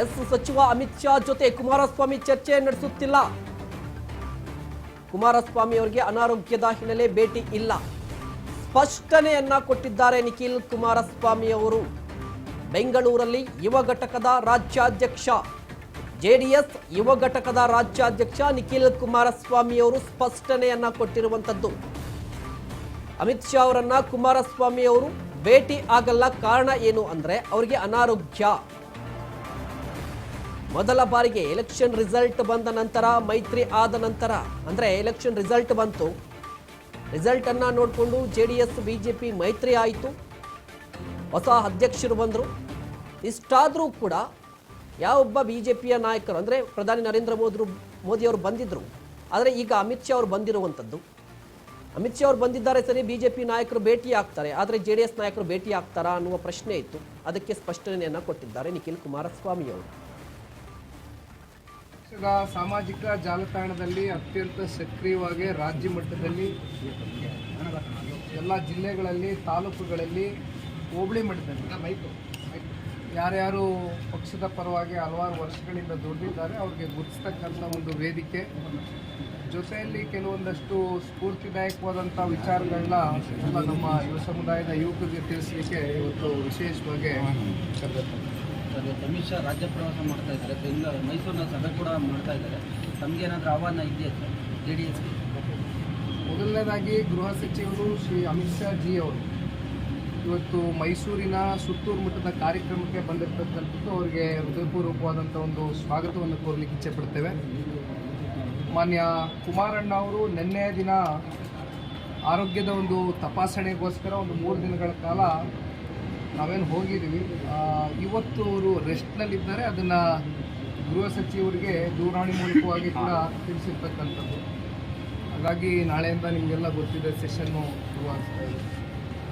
S ಸಚಿವ ಅಮಿತ್ ಶಾ ಜೊತೆ ಕುಮಾರಸ್ವಾಮಿ ಚರ್ಚೆ ನಡೆಸುತ್ತಿಲ್ಲ. ಕುಮಾರಸ್ವಾಮಿ ಅವರಿಗೆ ಅನಾರೋಗ್ಯದ ಹಿನ್ನೆಲೆ ಭೇಟಿ ಇಲ್ಲ. ಸ್ಪಷ್ಟನೆಯನ್ನ ಕೊಟ್ಟಿದ್ದಾರೆ ನಿಖಿಲ್ ಕುಮಾರಸ್ವಾಮಿ ಅವರು. ಬೆಂಗಳೂರಲ್ಲಿ ಯುವ ಘಟಕದ ರಾಜ್ಯಾಧ್ಯಕ್ಷ, ಜೆಡಿಎಸ್ ಯುವ ಘಟಕದ ರಾಜ್ಯಾಧ್ಯಕ್ಷ ನಿಖಿಲ್ ಕುಮಾರಸ್ವಾಮಿ ಅವರು ಸ್ಪಷ್ಟನೆಯನ್ನ ಕೊಟ್ಟಿರುವಂತದ್ದು. ಅಮಿತ್ ಶಾ ಅವರನ್ನ ಕುಮಾರಸ್ವಾಮಿ ಅವರು ಭೇಟಿ ಆಗಲ್ಲ ಕಾರಣ ಏನು ಅಂದ್ರೆ ಅವರಿಗೆ ಅನಾರೋಗ್ಯ. ಮೊದಲ ಬಾರಿಗೆ ಎಲೆಕ್ಷನ್ ರಿಸಲ್ಟ್ ಬಂದ ನಂತರ, ಮೈತ್ರಿ ಆದ ನಂತರ, ಅಂದ್ರೆ ಎಲೆಕ್ಷನ್ ರಿಸಲ್ಟ್ ಬಂತು. ರಿಸಲ್ಟ್ ಅನ್ನ ನೋಡಿಕೊಂಡು ಜೆ ಡಿ ಎಸ್ ಬಿಜೆಪಿ ಮೈತ್ರಿ ಆಯಿತು. ಹೊಸ ಅಧ್ಯಕ್ಷರು ಬಂದರು. ಇಷ್ಟಾದರೂ ಕೂಡ ಯಾವೊಬ್ಬ ಬಿ ಜೆ ಪಿಯ ನಾಯಕರು, ಅಂದರೆ ಪ್ರಧಾನಿ ನರೇಂದ್ರ ಮೋದಿ ಮೋದಿಯವರು ಬಂದಿದ್ದರು ಆದರೆ ಈಗ ಅಮಿತ್ ಶಾ ಅವರು ಬಂದಿರುವಂಥದ್ದು ಅಮಿತ್ ಶಾ ಅವರು ಬಂದಿದ್ದಾರೆ ಸರಿ ಬಿ ಜೆ ಪಿ ನಾಯಕರು ಭೇಟಿ ಆಗ್ತಾರೆ. ಆದರೆ ಜೆ ಡಿ ಎಸ್ ನಾಯಕರು ಭೇಟಿ ಆಗ್ತಾರಾ ಅನ್ನುವ ಪ್ರಶ್ನೆ ಇತ್ತು. ಅದಕ್ಕೆ ಸ್ಪಷ್ಟನೆಯನ್ನು ಕೊಟ್ಟಿದ್ದಾರೆ ನಿಖಿಲ್ ಕುಮಾರಸ್ವಾಮಿ ಅವರು. ಪಕ್ಷದ ಸಾಮಾಜಿಕ ಜಾಲತಾಣದಲ್ಲಿ ಅತ್ಯಂತ ಸಕ್ರಿಯವಾಗಿ ರಾಜ್ಯ ಮಟ್ಟದಲ್ಲಿ ಎಲ್ಲ ಜಿಲ್ಲೆಗಳಲ್ಲಿ ತಾಲೂಕುಗಳಲ್ಲಿ ಹೋಬಳಿ ಮಟ್ಟದಲ್ಲಿ. ಯಾರ್ಯಾರು ಪಕ್ಷದ ಪರವಾಗಿ ಹಲವಾರು ವರ್ಷಗಳಿಂದ ದುಡಿದಿದ್ದಾರೆ ಅವ್ರಿಗೆ ಗುರುತಿಸ್ತಕ್ಕಂಥ ಒಂದು ವೇದಿಕೆ. ಜೊತೆಯಲ್ಲಿ ಕೆಲವೊಂದಷ್ಟು ಸ್ಫೂರ್ತಿದಾಯಕವಾದಂಥ ವಿಚಾರಗಳನ್ನ ಎಲ್ಲ ನಮ್ಮ ಯುವ ಸಮುದಾಯದ ಯುವಕರಿಗೆ ತಿಳಿಸಲಿಕ್ಕೆ ಇವತ್ತು ವಿಶೇಷವಾಗಿ ಅಮಿತ್ ಶಾ ರಾಜ್ಯ ಪ್ರವಾಸ ಮಾಡ್ತಾ ಇದ್ದಾರೆ. ಬೆಂಗಳೂರು ಮೈಸೂರಿನ ಸಭೆ ಕೂಡ ಮಾಡ್ತಾ ಇದ್ದಾರೆ. ತಮಗೇನಾದರೂ ಆಹ್ವಾನ ಇದೆಯಾ ಸರ್? ಜೆ ಡಿ ಎಸ್ಗೆ ಮೊದಲನೇದಾಗಿ ಗೃಹ ಸಚಿವರು ಶ್ರೀ ಅಮಿತ್ ಶಾ ಜಿ ಅವರು ಇವತ್ತು ಮೈಸೂರಿನ ಸುತ್ತೂರು ಮಟ್ಟದ ಕಾರ್ಯಕ್ರಮಕ್ಕೆ ಬಂದಿರತಕ್ಕಂಥದ್ದು ಅವರಿಗೆ ಹೃದಯಪೂರ್ವಕವಾದಂಥ ಒಂದು ಸ್ವಾಗತವನ್ನು ಕೋರಲಿಕ್ಕೆ ಇಚ್ಛೆ ಪಡ್ತೇವೆ. ಮಾನ್ಯ ಕುಮಾರಣ್ಣ ಅವರು ನಿನ್ನೆಯ ದಿನ ಆರೋಗ್ಯದ ಒಂದು ತಪಾಸಣೆಗೋಸ್ಕರ ಒಂದು ಮೂರು ದಿನಗಳ ಕಾಲ ನಾವೇನು ಹೋಗಿದ್ದೀವಿ. ಇವತ್ತು ಅವರು ರೆಸ್ಟ್ನಲ್ಲಿದ್ದಾರೆ. ಅದನ್ನು ಗೃಹ ಸಚಿವರಿಗೆ ದೂರವಾಣಿ ಮೂಲಕವಾಗಿ ಕೂಡ ತಿಳಿಸಿರ್ತಕ್ಕಂಥದ್ದು. ಹಾಗಾಗಿ ನಾಳೆಯಿಂದ ನಿಮಗೆಲ್ಲ ಗೊತ್ತಿದೆ ಸೆಷನ್ನು ಶುರುವಾಗ್ತಾ ಇದೆ.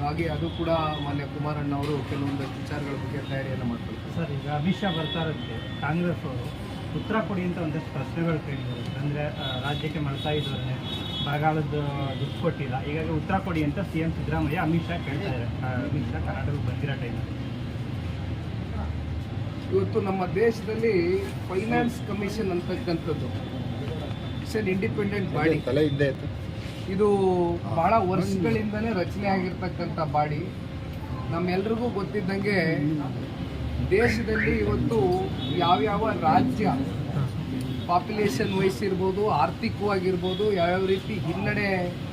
ಹಾಗೆ ಅದು ಕೂಡ ಮಾನ್ಯ ಕುಮಾರಣ್ಣ ಅವರು ಕೆಲವೊಂದು ವಿಚಾರಗಳ ಬಗ್ಗೆ ತಯಾರಿಯನ್ನು ಮಾಡ್ಕೊಳ್ತಾರೆ. ಸರ್ ಈಗ ಅಮಿತ್ ಶಾ ಬರ್ತಾ ಇರುತ್ತೆ ಕಾಂಗ್ರೆಸ್ ಅವರು ಉತ್ತರ ಕೊಡಿ ಅಂತ ಒಂದಷ್ಟು ಪ್ರಶ್ನೆಗಳು ಕೇಳಿದ್ದಾರೆ. ಅಂದರೆ ರಾಜ್ಯಕ್ಕೆ ಮಾಡ್ತಾ ಇದ್ದಾರೆ ಬರಗಾಲದ ದುಡ್ಡು ಕೊಟ್ಟಿಲ್ಲ. ಹೀಗಾಗಿ ಉತ್ತರ ಕೊಡಿ ಅಂತ ಸಿ ಎಂ ಸಿದ್ದರಾಮಯ್ಯ ಅಮಿತ್ ಶಾ ಕೇಳ್ತಾರೆ ಅಮಿತ್ ಶಾ ಕರ್ನಾಟಕಕ್ಕೆ ಬಂದಿರೋ ಟೈಮಲ್ಲಿ ಇವತ್ತು ನಮ್ಮ ದೇಶದಲ್ಲಿ ಫೈನಾನ್ಸ್ ಕಮಿಷನ್ ಅಂತಕ್ಕಂಥದ್ದು. ಇಟ್ಸ್ ಇಂಡಿಪೆಂಡೆಂಟ್ ಬಾಡಿ ತಲೆ ಇದ್ದೇ ಇತ್ತು. ಇದು ಬಹಳ ವರ್ಷಗಳಿಂದಲೇ ರಚನೆ ಆಗಿರ್ತಕ್ಕಂಥ ಬಾಡಿ. ನಮ್ಮೆಲ್ರಿಗೂ ಗೊತ್ತಿದ್ದಂಗೆ ದೇಶದಲ್ಲಿ ಇವತ್ತು ಯಾವ್ಯಾವ ರಾಜ್ಯ ಪಾಪ್ಯುಲೇಷನ್ ವೈಸ್ ಇರ್ಬೋದು ಆರ್ಥಿಕವಾಗಿರ್ಬೋದು, ಯಾವ್ಯಾವ ರೀತಿ ಹಿನ್ನಡೆ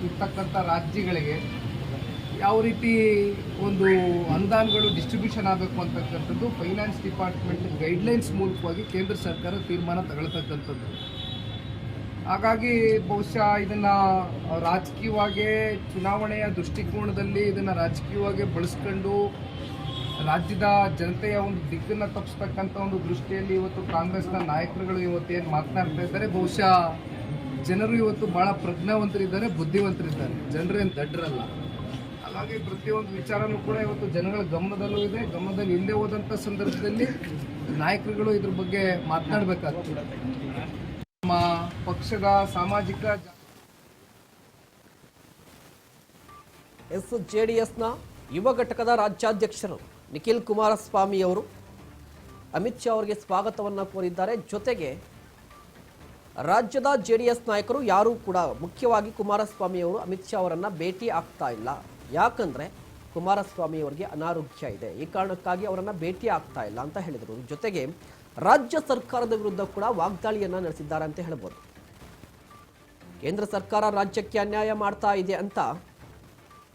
ಇರ್ತಕ್ಕಂಥ ರಾಜ್ಯಗಳಿಗೆ ಯಾವ ರೀತಿ ಒಂದು ಅನುದಾನಗಳು ಡಿಸ್ಟ್ರಿಬ್ಯೂಷನ್ ಆಗಬೇಕು ಅಂತಕ್ಕಂಥದ್ದು ಫೈನಾನ್ಸ್ ಡಿಪಾರ್ಟ್ಮೆಂಟ್ ಗೈಡ್ಲೈನ್ಸ್ ಮೂಲಕವಾಗಿ ಕೇಂದ್ರ ಸರ್ಕಾರ ತೀರ್ಮಾನ ತಗೊಳ್ತಕ್ಕಂಥದ್ದು. ಹಾಗಾಗಿ ಬಹುಶಃ ಇದನ್ನ ರಾಜಕೀಯವಾಗಿ, ಚುನಾವಣೆಯ ದೃಷ್ಟಿಕೋನದಲ್ಲಿ ಇದನ್ನ ರಾಜಕೀಯವಾಗಿ ಬಳಸ್ಕೊಂಡು ರಾಜ್ಯದ ಜನತೆಯ ಒಂದು ದಿಕ್ಕನ್ನು ತಪ್ಪಿಸ್ತಕ್ಕಂಥ ಒಂದು ದೃಷ್ಟಿಯಲ್ಲಿ ಇವತ್ತು ಕಾಂಗ್ರೆಸ್ನ ನಾಯಕರುಗಳು ಇವತ್ತು ಏನು ಮಾತನಾಡ್ತಾ ಇದ್ದಾರೆ, ಬಹುಶಃ ಜನರು ಇವತ್ತು ಬಹಳ ಪ್ರಜ್ಞಾವಂತರಿದ್ದಾರೆ, ಬುದ್ಧಿವಂತರಿದ್ದಾರೆ. ಜನರೇನು ದಡ್ಡರಲ್ಲ ಹಾಗಾಗಿ ಪ್ರತಿಯೊಂದು ವಿಚಾರನೂ ಕೂಡ ಇವತ್ತು ಜನಗಳ ಗಮನದಲ್ಲೂ ಇದೆ. ಗಮನದಲ್ಲಿ ಹಿಂದೆ ಹೋದಂಥ ಸಂದರ್ಭದಲ್ಲಿ ನಾಯಕರುಗಳು ಇದ್ರ ಬಗ್ಗೆ ಮಾತನಾಡಬೇಕಾಗ್ತದೆ. ನಮ್ಮ ಪಕ್ಷದ ಸಾಮಾಜಿಕ ಎಸ್ ಜೆ ಡಿ ಎಸ್ನ ಯುವ ಘಟಕದ ರಾಜ್ಯಾಧ್ಯಕ್ಷರು ನಿಖಿಲ್ ಕುಮಾರಸ್ವಾಮಿ ಅವರು ಅಮಿತ್ ಶಾ ಅವರಿಗೆ ಸ್ವಾಗತವನ್ನು ಕೋರಿದ್ದಾರೆ. ಜೊತೆಗೆ ರಾಜ್ಯದ ಜೆ ಡಿ ಎಸ್ ನಾಯಕರು ಯಾರೂ ಕೂಡ ಮುಖ್ಯವಾಗಿ ಕುಮಾರಸ್ವಾಮಿ ಅವರು ಅಮಿತ್ ಶಾ ಅವರನ್ನು ಭೇಟಿ ಆಗ್ತಾ ಇಲ್ಲ. ಯಾಕಂದರೆ ಕುಮಾರಸ್ವಾಮಿ ಅವರಿಗೆ ಅನಾರೋಗ್ಯ ಇದೆ. ಈ ಕಾರಣಕ್ಕಾಗಿ ಅವರನ್ನು ಭೇಟಿ ಆಗ್ತಾ ಇಲ್ಲ ಅಂತ ಹೇಳಿದರು. ಜೊತೆಗೆ ರಾಜ್ಯ ಸರ್ಕಾರದ ವಿರುದ್ಧ ಕೂಡ ವಾಗ್ದಾಳಿಯನ್ನು ನಡೆಸಿದ್ದಾರೆ ಅಂತ ಹೇಳ್ಬೋದು. ಕೇಂದ್ರ ಸರ್ಕಾರ ರಾಜ್ಯಕ್ಕೆ ಅನ್ಯಾಯ ಮಾಡ್ತಾ ಇದೆ ಅಂತ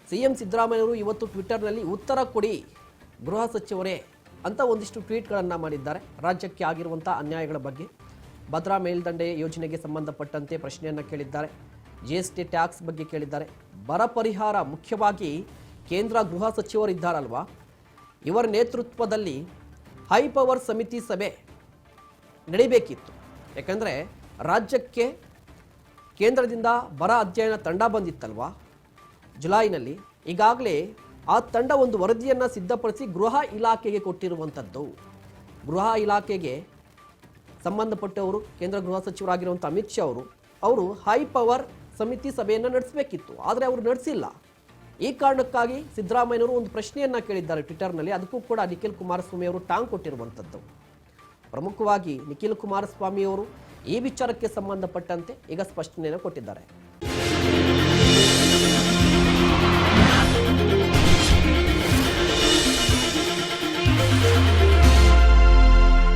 ಸಿಎಂ ಸಿದ್ದರಾಮಯ್ಯವರು ಇವತ್ತು ಟ್ವಿಟರ್ನಲ್ಲಿ ಉತ್ತರ ಕೊಡಿ ಗೃಹ ಸಚಿವರೇ ಅಂತ ಒಂದಿಷ್ಟು ಟ್ವೀಟ್ಗಳನ್ನು ಮಾಡಿದ್ದಾರೆ. ರಾಜ್ಯಕ್ಕೆ ಆಗಿರುವಂಥ ಅನ್ಯಾಯಗಳ ಬಗ್ಗೆ ಭದ್ರಾ ಮೇಲ್ದಂಡೆ ಯೋಜನೆಗೆ ಸಂಬಂಧಪಟ್ಟಂತೆ ಪ್ರಶ್ನೆಯನ್ನು ಕೇಳಿದ್ದಾರೆ. ಜಿ ಎಸ್ ಟಿ ಟ್ಯಾಕ್ಸ್ ಬಗ್ಗೆ ಕೇಳಿದ್ದಾರೆ. ಬರ ಪರಿಹಾರ ಮುಖ್ಯವಾಗಿ ಕೇಂದ್ರ ಗೃಹ ಸಚಿವರಿದ್ದಾರಲ್ವಾ ಇವರ ನೇತೃತ್ವದಲ್ಲಿ ಹೈ ಪವರ್ ಸಮಿತಿ ಸಭೆ ನಡಿಬೇಕಿತ್ತು. ಯಾಕಂದರೆ ರಾಜ್ಯಕ್ಕೆ ಕೇಂದ್ರದಿಂದ ಬರ ಅಧ್ಯಯನ ತಂಡ ಬಂದಿತ್ತಲ್ವಾ? ಜುಲೈನಲ್ಲಿ ಈಗಾಗಲೇ ಆ ತಂಡ ಒಂದು ವರದಿಯನ್ನು ಸಿದ್ಧಪಡಿಸಿ ಗೃಹ ಇಲಾಖೆಗೆ ಕೊಟ್ಟಿರುವಂಥದ್ದು ಗೃಹ ಇಲಾಖೆಗೆ ಸಂಬಂಧಪಟ್ಟವರು, ಕೇಂದ್ರ ಗೃಹ ಸಚಿವರಾಗಿರುವಂಥ ಅಮಿತ್ ಶಾ ಅವರು ಅವರು ಹೈ ಪವರ್ ಸಮಿತಿ ಸಭೆಯನ್ನು ನಡೆಸಬೇಕಿತ್ತು. ಆದರೆ ಅವರು ನಡೆಸಿಲ್ಲ. ಈ ಕಾರಣಕ್ಕಾಗಿ ಸಿದ್ದರಾಮಯ್ಯನವರು ಒಂದು ಪ್ರಶ್ನೆಯನ್ನು ಕೇಳಿದ್ದಾರೆ ಟ್ವಿಟರ್ನಲ್ಲಿ. ಅದಕ್ಕೂ ಕೂಡ ನಿಖಿಲ್ ಕುಮಾರಸ್ವಾಮಿ ಅವರು ಟಾಂಗ್ ಕೊಟ್ಟಿರುವಂಥದ್ದು ಪ್ರಮುಖವಾಗಿ ನಿಖಿಲ್ ಕುಮಾರಸ್ವಾಮಿ ಅವರು ಈ ವಿಚಾರಕ್ಕೆ ಸಂಬಂಧಪಟ್ಟಂತೆ ಈಗ ಸ್ಪಷ್ಟನೆಯನ್ನು ಕೊಟ್ಟಿದ್ದಾರೆ.